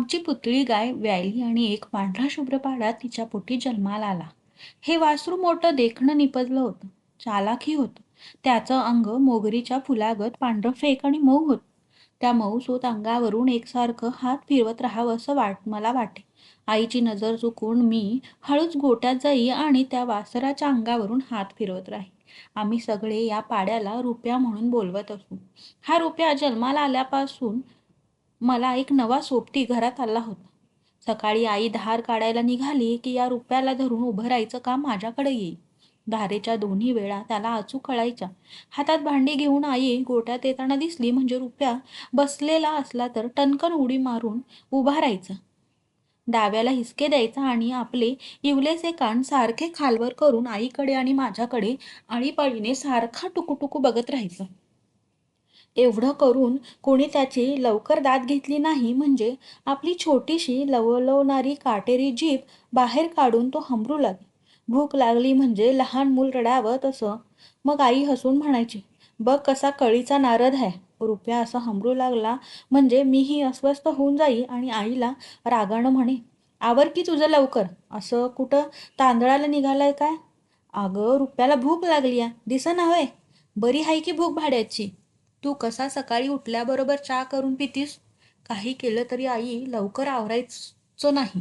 आमची पुतळी गाय व्यायली आणि एक पांढरा शुभ्र पाडा तिच्या पोटी जन्माला आला. हे वासरू मोठं देखणं निपजलं होतं. चालाखी होतं. त्याचं अंग मोगरीच्या फुलागत पांढरं फेक आणि मऊ होत. त्या मऊसूत अंगावरून एकसारखं हात फिरवत राहावं असं वाट मला वाटे. आईची नजर चुकून मी हळूच गोट्यात जाई आणि त्या वासराच्या अंगावरून हात फिरवत राही. आम्ही सगळे या पाड्याला रुपया म्हणून बोलवत असू. हा रुपया जन्माला आल्यापासून मला एक नवा सोबती घरात आला होता. सकाळी आई धार काढायला निघाली की या रुपयाला धरून उभं राहायचं काम माझ्याकडे येईल. धारेच्या दोन्ही वेळा त्याला अचूक कळायच्या. हातात भांडी घेऊन आई गोट्यात येताना दिसली म्हणजे रुपया बसलेला असला तर टणकन उडी मारून उभा राहायचा. डाव्याला हिसके द्यायचा आणि आपले इवलेचे कान सारखे खालवर करून आईकडे आणि माझ्याकडे आळीपाळीने सारखा टुकूटुकू बघत राहायचं. एवढं करून कोणी त्याची लवकर दाद घेतली नाही म्हणजे आपली छोटीशी लवलवणारी काटेरी जीभ बाहेर काढून तो हमरू लागे भूक लागली म्हणजे लहान मूल रडावं तसं मग आई हसून म्हणायची बघ कसा कळीचा नारद आहे. रुपया असं हमरू लागला म्हणजे मीही अस्वस्थ होऊन जाई आणि आईला रागानं म्हणे आवर की तुझं लवकर. असं कुठं तांदळाला निघालाय काय? अगं रुपयाला भूक लागली आहे दिसना हवे बरी आहे की भूक भाड्याची. तू कसा सकाळी उठल्याबरोबर चहा करून पितीस? काही केलं तरी आई लवकर आवरायचं नाही.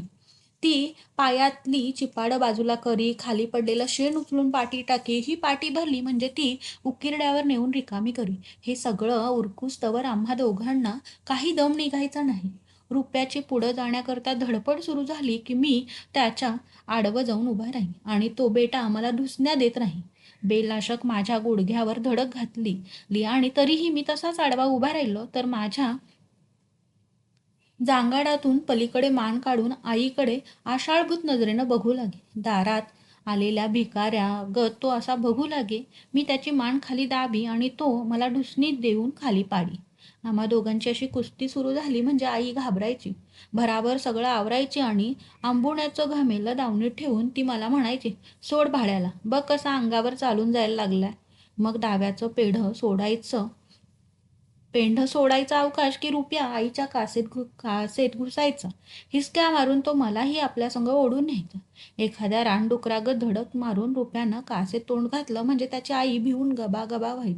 ती पायातली चिपाडं बाजूला करी खाली पडलेलं शेण उचलून पाटी टाकी ही पाटी भरली म्हणजे ती उकिरड्यावर नेऊन रिकामी करी. हे सगळं उरकुस्तवर आम्हा दोघांना काही दम निघायचा नाही. रुपयाची पुढं जाण्याकरता धडपड सुरू झाली की मी त्याच्या आडवं जाऊन उभा राहीन आणि तो बेटा आम्हाला ढुसण्या देत नाही. बेलाशक माझ्या गुडघ्यावर धडक घातली. आणि तरीही मी तसाच आडवा उभा राहिलो तर माझ्या जांगाडातून पलीकडे मान काढून आईकडे आषाळभूत नजरेनं बघू लागे. दारात आलेल्या भिकाऱ्या गत तो असा बघू लागे. मी त्याची मान खाली दाबी आणि तो मला ढुसणीत देऊन खाली पाडी. आम्हा दोघांची अशी कुस्ती सुरू झाली म्हणजे आई घाबरायची. भराभर सगळं आवरायची आणि आंबुण्याचं घामेलं दावणीत ठेवून ती मला म्हणायची सोड भाड्याला बघ कसा अंगावर चालून जायला लागलाय. मग डाव्याचं पेढं सोडायचं. पेंढ सोडायचा अवकाश की रुपया आईच्या कासेत घु कासेत घुसायचा. हिसक्या मारून तो मलाही आपल्यासंग ओढून न्यायचा. एखाद्या रानडुकरागत धडक मारून रुपयानं कासेत तोंड घातलं म्हणजे त्याची आई भिवून गबा गबा व्हाय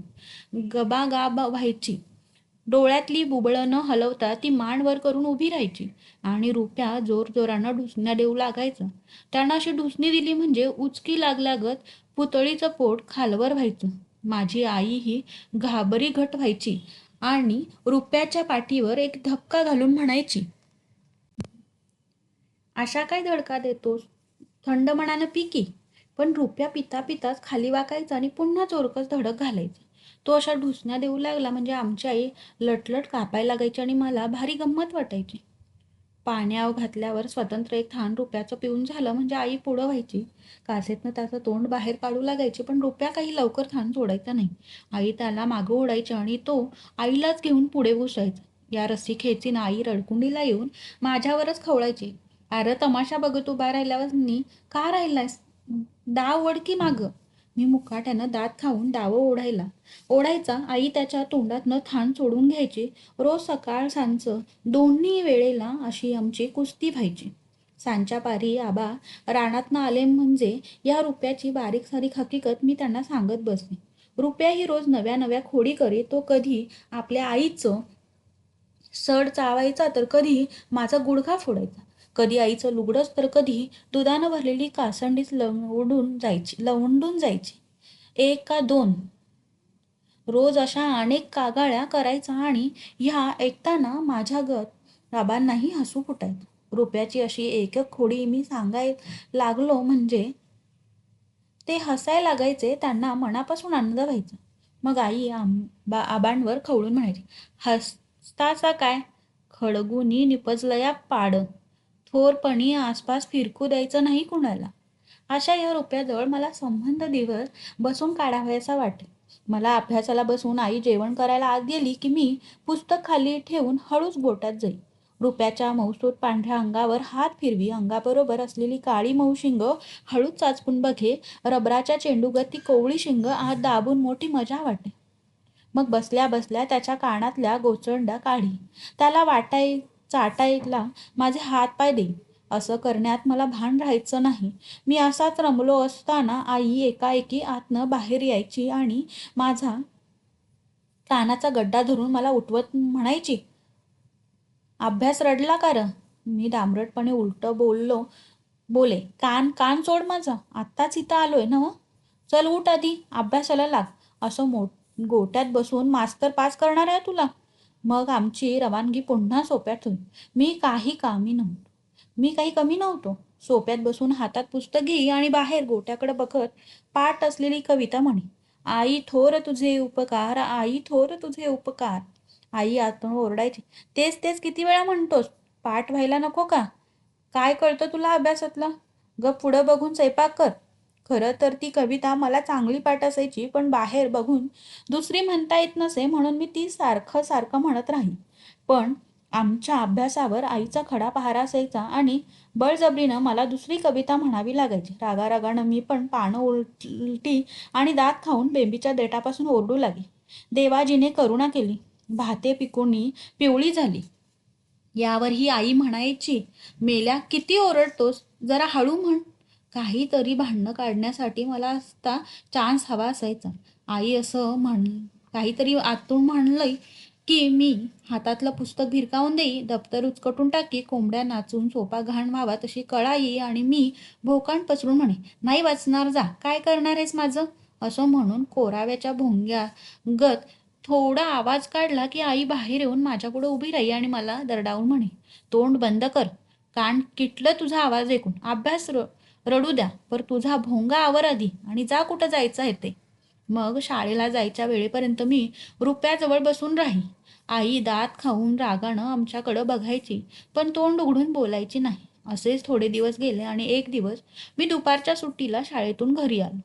गबा व्हायची. डोळ्यातली बुबळं न हलवता ती मान वर करून उभी राहायची आणि रुप्या जोरजोरानं ढुसण्या देऊ लागायचं. त्यांना अशी ढुसणी दिली म्हणजे उचकी लागलागत पुतळीचं पोट खालवर व्हायचं. माझी आई ही घाबरी घट व्हायची आणि रुप्याच्या पाठीवर एक धक्का घालून म्हणायची अशा काय धडका देतोस? थंड मनानं पिकी पण रुप्या पिता पिताच खाली वाकायचा आणि पुन्हा चोरकस धडक घालायचं. तो अशा ढुसण्या देऊ लागला म्हणजे आमची आई लटलट कापायला लागायची आणि मला भारी गंमत वाटायची. पाण्याव घातल्यावर स्वतंत्र एक थान रुपयाचं पिऊन झालं म्हणजे आई पुढं व्हायची. कासेतनं त्याचं तोंड बाहेर काढू लागायची पण रुपया काही लवकर थान सोडायचा नाही. आई त्याला मागं ओढायची आणि तो आईलाच घेऊन पुढे घुसायचा. या रस्सी खेचीन आई रडकुंडीला येऊन माझ्यावरच खवळायची. अरे तमाशा बघत उभा राहिल्यावर का राहिलास डाव वडकी मागं. मी मुकाट्यानं दात खाऊन डावं ओढायला. ओढायचा आई त्याच्या तोंडातनं थान सोडून घ्यायची. रोज सकाळ सांच दोन्ही वेळेला अशी आमची कुस्ती व्हायची. सांच्या पारी आबा रानातनं आले म्हणजे या रुपयाची बारीक सारीक हकीकत मी त्यांना सांगत बसले. रुपया ही रोज नव्या नव्या खोडी करी तो कधी आपल्या आईचं सड चावायचा तर कधी माझा गुडघा फोडायचा. कधी आईचं लुगडंच तर कधी दुधानं भरलेली कासंडीच लवडून जायची लवंडून जायची. एक का दोन. रोज अशा अनेक कागाळ्या करायचा आणि ह्या ऐकताना माझ्या गत बाबांनाही हसू फुटायचं. रुपयाची अशी एक एक खोडी मी सांगाय लागलो म्हणजे ते हसाय लागायचे त्यांना मनापासून आनंद व्हायचा. मग आई आंबा आबांवर खवळून म्हणायची हसताचा काय? खडगुनी निपजलं या पाड. थोरपणी आसपास फिरकू द्यायचं नाही कुणाला. अशा या रुपयाजवळ मला संबंध दिवस बसून काढावायचा वाटे. मला अभ्यासाला बसून आई जेवण करायला आत गेली की मी पुस्तक खाली ठेवून हळूच गोटात जाई. रुपयाच्या मौसूत पांढऱ्या अंगावर हात फिरवी अंगाबरोबर असलेली काळी मऊ शिंग हळूच चाचपून बघे रबराच्या चेंडूगत ती कोवळी शिंग आत दाबून मोठी मजा वाटे. मग बसल्या बसल्या त्याच्या कानातल्या गोचंडा काढी. त्याला वाटाय चाटायला माझे हात पाय देईल. असं करण्यात मला भान राहायचं नाही. मी असाच रमलो असताना आई एकाएकी आतनं बाहेर यायची आणि माझा कानाचा गड्डा धरून मला उठवत म्हणायची अभ्यास रडला का र? मी डांबरटपणे उलटं बोललो बोले कान कान सोड माझा. आत्ताच इथं आलोय ना चल उठ आधी अभ्यासाला लाग. असं मो गोट्यात बसून मास्तर पास करणार आहे तुला? मग आमची रवानगी पुन्हा सोप्यात होईल. मी काही कामी नव्हतो. मी काही कमी नव्हतो. सोप्यात बसून हातात पुस्तक घेई आणि बाहेर गोट्याकडे बघत पाठ असलेली कविता म्हणे. आई थोर तुझे उपकार आई थोर तुझे उपकार. आई आतून ओरडायची. तेच तेच किती वेळा म्हणतोस? पाठ व्हायला नको का? काय कळतं तुला अभ्यासातलं? ग पुढं बघून स्वयंपाक कर. खरं तर ती कविता मला चांगली पाठ असायची पण बाहेर बघून दुसरी म्हणता येत नसे म्हणून मी ती सारखं सारखं म्हणत राही पण आमच्या अभ्यासावर आईचा खडा पहारा असायचा आणि बळजबरीनं मला दुसरी कविता म्हणावी लागायची. रागारागानं मी पण पानं उलटी आणि दात खाऊन बेंबीच्या देठापासून ओरडू लागे देवाजीने करुणा केली. भाते पिकुणी पिवळी झाली. यावर ही आई म्हणायची मेल्या किती ओरडतोस? जरा हळू म्हण. काहीतरी भांडणं काढण्यासाठी मला असता चान्स हवा असायचा. आई असं म्हण काहीतरी आतून म्हणलंय की मी हातातलं पुस्तक भिरकावून देई दप्तर उचकटून टाकी कोंबड्या नाचून सोपा घाण व्हावा तशी कळा येई आणि मी भोकाण पसरून म्हणे नाही वाचणार जा काय करणार आहेस माझं? असं म्हणून कोराव्याच्या भोंग्या गत थोडा आवाज काढला की आई बाहेर येऊन माझ्यापुढे उभी राही आणि मला दरडावून म्हणे तोंड बंद कर. कान किटलं तुझा आवाज ऐकून. अभ्यास र रडू द्या पर तुझा भोंगा आवर आधी आणि जा कुठं जायचं आहे ते. मग शाळेला जायच्या वेळेपर्यंत मी रुपयाजवळ बसून राही. आई दात खाऊन रागानं आमच्याकडं बघायची पण तोंड उघडून बोलायची नाही. असेच थोडे दिवस गेले आणि एक दिवस मी दुपारच्या सुट्टीला शाळेतून घरी आलो.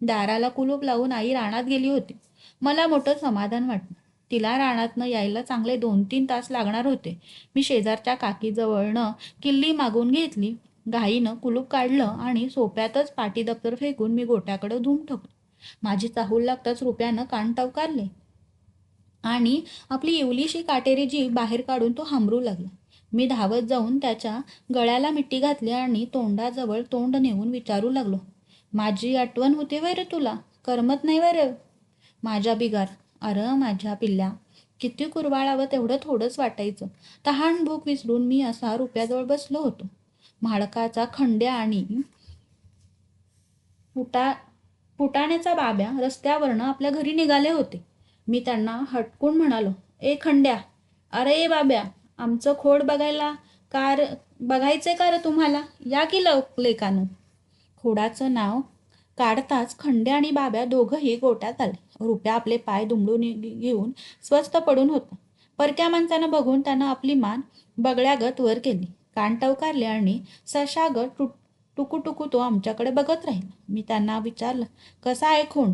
दाराला कुलूप लावून आई रानात गेली होती. मला मोठं समाधान वाटलं. तिला रानातनं यायला चांगले दोन तीन तास लागणार होते. मी शेजारच्या काकीजवळनं किल्ली मागून घेतली. घाईनं कुलूप काढलं आणि सोप्यातच पाटी दप्तर फेकून मी गोट्याकडं धूम ठेवलं. माझी चाहूल लागताच रुपयानं कान टवकारले. आणि आपली इवलीशी काटेरी जी बाहेर काढून तो हांबरू लागला. मी धावत जाऊन त्याच्या गळ्याला मिट्टी घातली आणि तोंडाजवळ तोंड नेऊन विचारू लागलो. माझी आठवण होते वय रे तुला? करमत नाही वय रे माझ्या बिगार. अरे माझ्या पिल्ल्या. किती कुरवाळावं तेवढं थोडंच वाटायचं. तहान भूक विसरून मी असा रुपयाजवळ बसलो होतो. म्हाडकाचा खंड्या आणि फुटा फुटाण्याचा बाब्या रस्त्यावरनं आपल्या घरी निघाले होते. मी त्यांना हटकून म्हणालो ए खंड्या अरे ए बाब्या आमचं खोड बघायला कार बघायचंय का रे तुम्हाला? या की लव लेकानं? खोडाचं नाव काढताच खंड्या आणि बाब्या दोघंही गोट्यात आले. रुपया आपले पाय दुमडून घेऊन स्वस्त पडून होता. परक्या माणसानं बघून त्यानं आपली मान बगळ्यागत वर केली. कान टवकारले आणि सशाग टु टुकू टुकू तो आमच्याकडे बघत राहील. मी त्यांना विचारलं कसा आहे खूण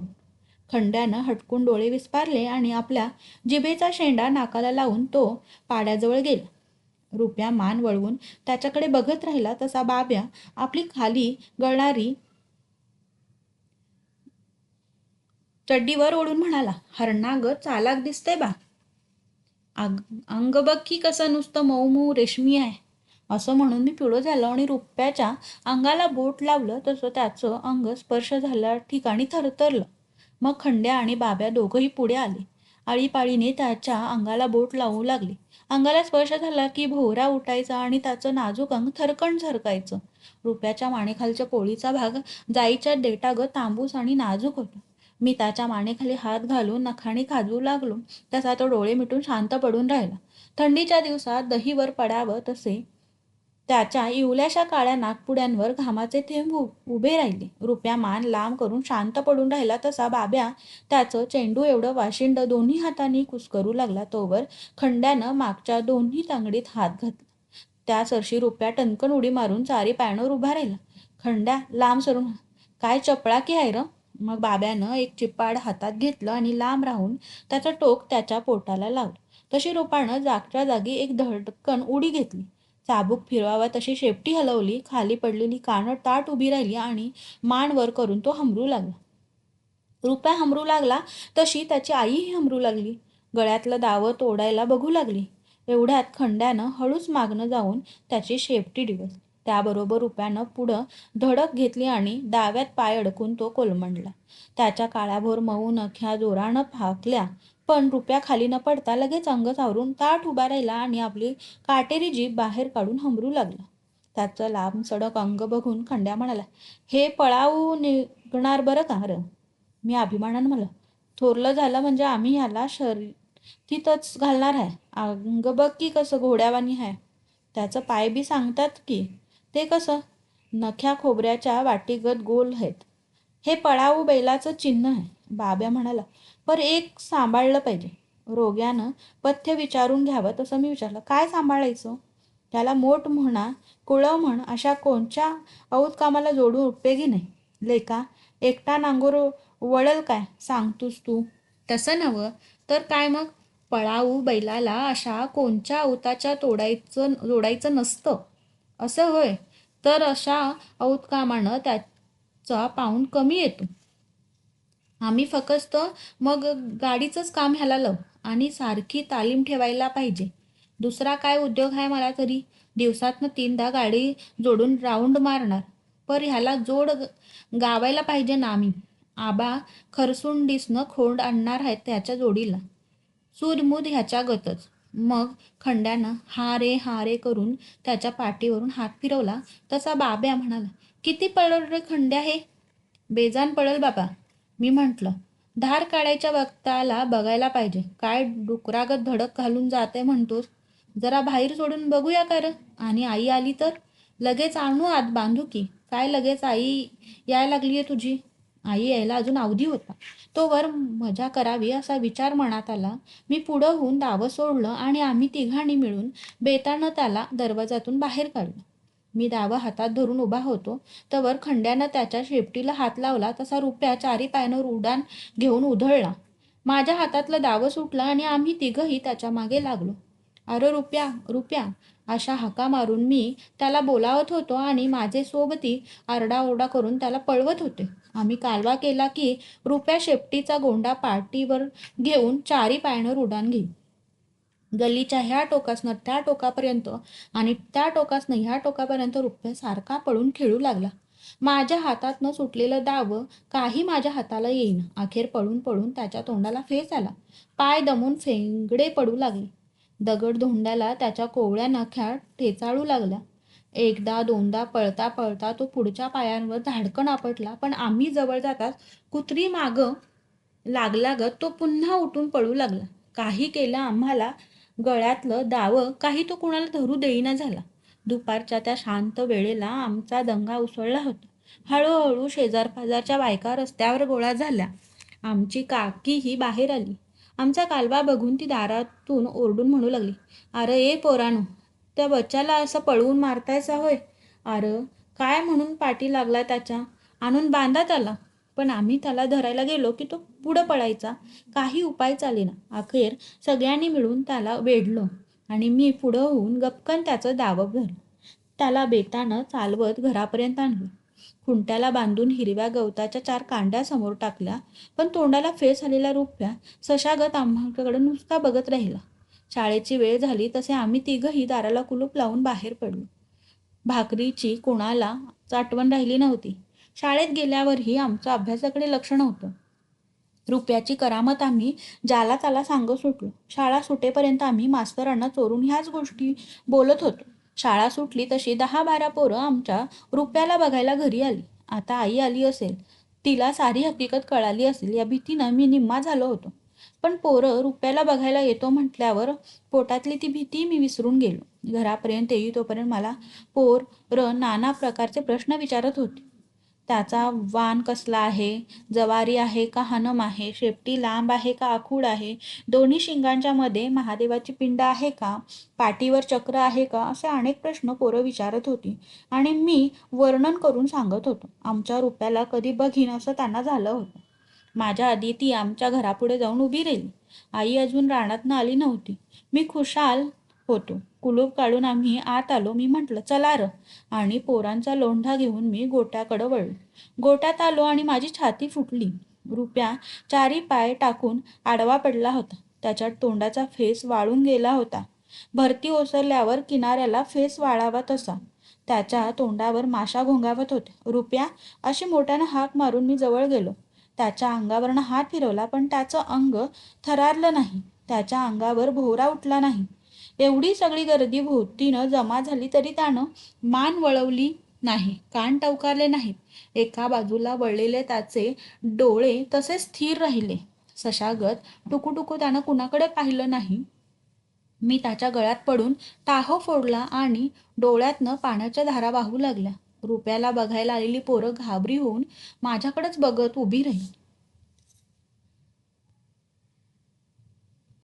खंड्यानं हटकून डोळे विस्पारले आणि आपल्या जिभेचा शेंडा नाकाला लावून तो पाड्याजवळ गेला. रुपया मान वळवून त्याच्याकडे बघत राहिला तसा बाब्या आपली खाली गळणारी चड्डीवर ओढून म्हणाला हरणागत चालाक दिसते बा. आग अंग बघ की कसं नुसतं मऊ मऊ रेशमी आहे. असं म्हणून मी पिळो झालो आणि रुप्याच्या अंगाला बोट लावलं तसं त्याचं अंग स्पर्श झाल्या ठिकाणी थरथरलं. मग खंड्या आणि बाब्या दोघंही पुढे आले. आळीपाळीने त्याच्या अंगाला बोट लावू लागली. अंगाला स्पर्श झाला की भोवरा उठायचा आणि त्याचं नाजूक अंग थरकण झरकायचं. रुपयाच्या मानेखालच्या पोळीचा भाग जाईच्या देटागत तांबूस आणि नाजूक होता. मी त्याच्या मानेखाली हात घालून नखाणी खाजवू लागलो. तसा तो डोळे मिटून शांत पडून राहिला. थंडीच्या दिवसात दहीवर पडावं तसे त्याच्या इवल्याशा काळ्या नागपुड्यांवर घामाचे थेंब उभे राहिले. रुपया मान लांब करून शांत पडून राहिला तसा बाब्या त्याचं चेंडू एवढं वाशिंड दोन्ही हातांनी कुसकरू लागला तोवर खंड्यानं मागच्या दोन्ही तांगडीत हात घातला. त्या सरशी रुपया टणकन उडी मारून चारी पायानं उभा राहिला. खंड्या लांब सरून काय चपळा की आहे र? मग बाब्यानं एक चिपाड हातात घेतलं आणि लांब राहून त्याचं टोक त्याच्या पोटाला लावलं. तशी रुपानं जागच्या जागी एक धडकन उडी घेतली. चाबूक फिरवावा तशी शेपटी हलवली खाली पडलेली कानं ताट उभी राहिली आणि मान वर करून तो हमरू लागला. रुपया हमरू लागला तशी त्याची आईही हमरू लागली. गळ्यातलं दावं तोडायला बघू लागली. एवढ्यात खंड्यानं हळूच मागणं जाऊन त्याची शेपटी डिवस त्याबरोबर रुपयानं पुढं धडक घेतली आणि डाव्यात पाय अडकून तो कोलमडला. त्याच्या काळ्याभोर मऊ नख्या जोरानं फाकल्या. पण रुपया खाली न पडता लगेच अंग सावरून ताठ उभा राहिला आणि आपली काटेरी जीभ बाहेर काढून हंबरू लागला. त्याचं लांब सडक अंग बघून खंड्या म्हणाला हे पळाऊ निघणार बरं का र? मी अभिमानानं म्हणलं थोरलं झालं म्हणजे आम्ही ह्याला शर्यतीतच घालणार आहे. अंग बघ की कसं घोड्यावानी आहे. त्याचं पाय बी सांगतात की ते कसं? नख्या खोबऱ्याच्या वाटीगत गोल आहेत. हे पळाऊ बैलाचं चिन्ह आहे. बाब्या म्हणाला पर एक सांभाळलं पाहिजे. रोग्यानं पथ्य विचारून घ्यावं तसं मी विचारलं. काय सांभाळायचं? त्याला मोठ म्हणा कुळव म्हण अशा कोणच्या औत कामाला जोडून उपयोगी नाही. लेका एकटा नांगोर वळल काय? सांगतोस तू. तसं नवं तर काय मग? पळाऊ बैलाला अशा कोणच्या अवताच्या तोडायचं जोडायचं नसतं. असं होय. तर अशा औतकामानं त्याचा पाऊण कमी येतो. आम्ही फकस्त मग गाडीचंच काम ह्याला लव आणि सारखी तालीम ठेवायला पाहिजे. दुसरा काय उद्योग आहे मला तरी? दिवसातनं तीनदा गाडी जोडून राऊंड मारणार. पर ह्याला जोड गावायला पाहिजे ना आम्ही. आबा खरसुंडीसनं खोंड आणणार आहेत त्याच्या जोडीला. सूदमूद ह्याच्या गतच. मग खंड्यानं हा रे हा रे करून त्याच्या पाठीवरून हात फिरवला. तसा बाब्या म्हणाला किती पळल रे खंड्या हे? बेजान पळल बाबा. मी म्हटलं धार काढायच्या वक्ताला बघायला पाहिजे. काय डुकरागत धडक घालून जाते म्हणतोस? जरा बाहेर सोडून बघूया कर आणि आई आली तर? लगेच आणू आत बांधू की? काय लगेच आई यायला लागली आहे तुझी? आई यायला अजून अवधी होता. तो वर मजा करावी असा विचार मनात आला. मी पुढं होऊन दावं सोडलं आणि आम्ही तिघांनी मिळून बेतानं त्याला दरवाजातून बाहेर काढलं. मी दावं हातात धरून उभा होतो. तवर खंड्यानं त्याच्या शेपटीला हात लावला तसा रुप्या चारी पायांवर उडान घेऊन उधळला. माझ्या हातातलं दावं सुटलं आणि आम्ही तिघही त्याच्यामागे लागलो. अरे रुप्या रुप्या अशा हाका मारून मी त्याला बोलावत होतो आणि माझे सोबती आरडाओरडा करून त्याला पळवत होते. आम्ही कालवा केला की रुप्या शेपटीचा गोंडा पाटीवर घेऊन चारी पायानं उडान घेई गल्लीच्या ह्या टोकासनं त्या टोकापर्यंत आणि त्या टोकासनं ह्या टोकापर्यंत रुपया सारखा पळून खेळू लागला. माझ्या हातातनं सुटलेलं दाव काही माझ्या हाताला येईन. अखेर पळून पळून त्याच्या तोंडाला फेस आला. पाय दमून फेंगडे पडू लागले. दगड धोंड्याला त्याच्या कोवळ्या नख्या ठेचाळू लागल्या. एकदा दोनदा पळता पळता तो पुढच्या पायांवर धाडकन आपटला. पण आम्ही जवळ जाताच कुत्री माग लागलागत तो पुन्हा उठून पळू लागला. काही केलं आम्हाला गळ्यातलं दावं काही तो कुणाला धरू देईना झाला. दुपारच्या त्या शांत वेळेला आमचा दंगा उसळला होता. हळूहळू शेजारपाजारच्या बायका रस्त्यावर गोळा झाल्या. आमची काकी ही बाहेर आली. आमचा कालवा बघून ती दारातून ओरडून म्हणू लागली अरे ए पोरानो त्या बच्चाला असं पळवून मारतायचा होय? अरे काय म्हणून पाठी लागला त्याच्या? आणून बांधात आला. पण आम्ही त्याला धरायला गेलो की तो पुढं पळायचा. काही उपाय चालेना. अखेर सगळ्यांनी मिळून त्याला वेढलो आणि मी पुढं होऊन गपकन त्याचं दावप धरलं त्याला बेतानं चालवत घरापर्यंत आणलं. खुंट्याला बांधून हिरव्या गवताच्या चार कांड्या समोर टाकल्या. पण तोंडाला फेस आलेला रुप्या सशागत आम्हाकडे नुसता बघत राहिला. शाळेची वेळ झाली तसे आम्ही तिघही दाराला कुलूप लावून बाहेर पडलो. भाकरीची कोणाला आठवण राहिली नव्हती. शाळेत गेल्यावरही आमचं अभ्यासाकडे लक्ष नव्हतं. रुपयाची करामत आम्ही ज्याला त्याला सांगत सुटलो. शाळा सुटेपर्यंत आम्ही मास्तरांना चोरून ह्याच गोष्टी बोलत होतो. शाळा सुटली तशी दहा बारा पोरं आमच्या रुपयाला बघायला घरी आली. आता आई आली असेल तिला सारी हकीकत कळाली असेल या भीतीनं मी निम्मा झालो होतो. पण पोरं रुपयाला बघायला येतो म्हटल्यावर पोटातली ती भीती मी विसरून गेलो. घरापर्यंत येई तोपर्यंत मला पोर र नाना प्रकारचे प्रश्न विचारत होते. त्याचा वान कसला आहे? जवारी आहे का हनम आहे? शेपटी लांब आहे का आखूड आहे? दोन्ही शिंगांच्या मध्ये महादेवाची पिंड आहे का? पाठीवर चक्र आहे का? असे अनेक प्रश्न पोरं विचारत होती. आणि मी वर्णन करून सांगत होतो. आमच्या रुपयाला कधी बघीन असं त्यांना झालं होतं. माझ्या आधी ती आमच्या घरापुढे जाऊन उभी राहिली. आई अजून रानातनं आली नव्हती. मी खुशाल होतो. कुलूप काढून आम्ही आत आलो. मी म्हटलं चला र. आणि पोरांचा लोंढा घेऊन मी गोट्याकडं वळलो. गोट्यात आलो आणि माझी छाती फुटली. रुपया चारी पाय टाकून आडवा पडला होता. त्याच्या तोंडाचा फेस वाळून गेला होता. भरती ओसरल्यावर किनाऱ्याला फेस वाळावा तसा. त्याच्या तोंडावर माशा घोंगावत होत्या. रुपया अशी मोठ्यानं हाक मारून मी जवळ गेलो. त्याच्या अंगावरनं हात फिरवला पण त्याचं अंग थरारलं नाही. त्याच्या अंगावर भोवरा उठला नाही. एवढी सगळी गर्दी भोवतीनं जमा झाली तरी त्यानं मान वळवली नाही कान टवकारले नाहीत. एका बाजूला वळलेले त्याचे डोळे तसे स्थिर राहिले. सशागत टुकूटुकू त्यानं कुणाकडे पाहिलं नाही. मी त्याच्या गळ्यात पडून टाहो फोडला आणि डोळ्यातनं पाण्याच्या धारा वाहू लागल्या. रुपयाला बघायला आलेली पोरं घाबरी होऊन माझ्याकडेच बघत उभी राहील.